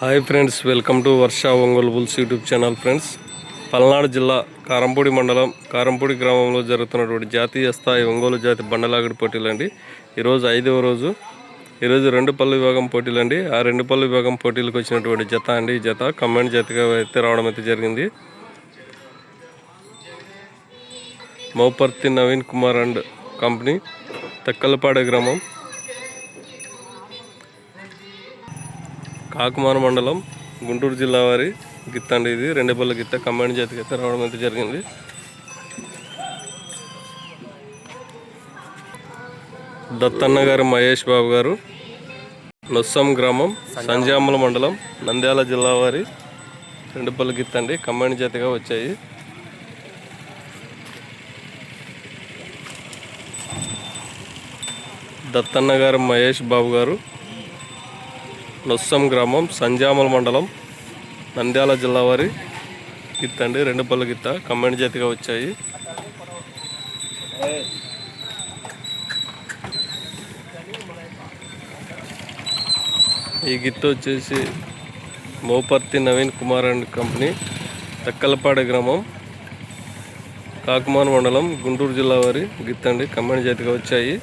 Hi friends welcome to Varsha Ongole bulls YouTube channel friends Palnadu జిల్లా కారంపూడి మండలం కారంపూడి గ్రామంలో జరుగుతున్నటువంటి జాతీయ స్థాయి ఒంగోలు జాతి బండలాగడి పోటీలు అండి ఈరోజు ఐదవ రోజు. ఈరోజు రెండు పళ్ళు విభాగం పోటీలు అండి ఆ రెండు పళ్ళు విభాగం పోటీలకు వచ్చినటువంటి జత అండి. ఈ జత కమాండ్ జతగా అయితే రావడం అయితే జరిగింది. మౌపర్తి నవీన్ కుమార్ అండ్ కంపెనీ తెక్కలపాడు గ్రామం. కాకుమాన మండలం గుంటూరు జిల్లా వారి గిత్త అండి ఇది. రెండేపల్లి గిత్త. కమాండ్ జాతికి అయితే రావడం అయితే జరిగింది. దత్తన్న గారు మహేష్ బాబు గారు నొస్సం గ్రామం సంజామల మండలం నంద్యాల జిల్లా వారి రెండుపల్లి గిత్త అండి. కమాండ్ జాతిగా వచ్చాయి. దత్తన్న గారు మహేష్ బాబు గారు లొస్సం గ్రామం సంజామల మండలం నంద్యాల జిల్లా వారి గిత్త అండి. రెండు పళ్ళ గిత్త కమ్మెంట్ జాతిగా వచ్చాయి. ఈ గిత్త వచ్చేసి మోపర్తి నవీన్ కుమార్ అండ్ కంపెనీ తక్కలపాడ గ్రామం కాకుమాన్ మండలం గుంటూరు జిల్లా వారి గిత్త అండి. జాతిగా వచ్చాయి.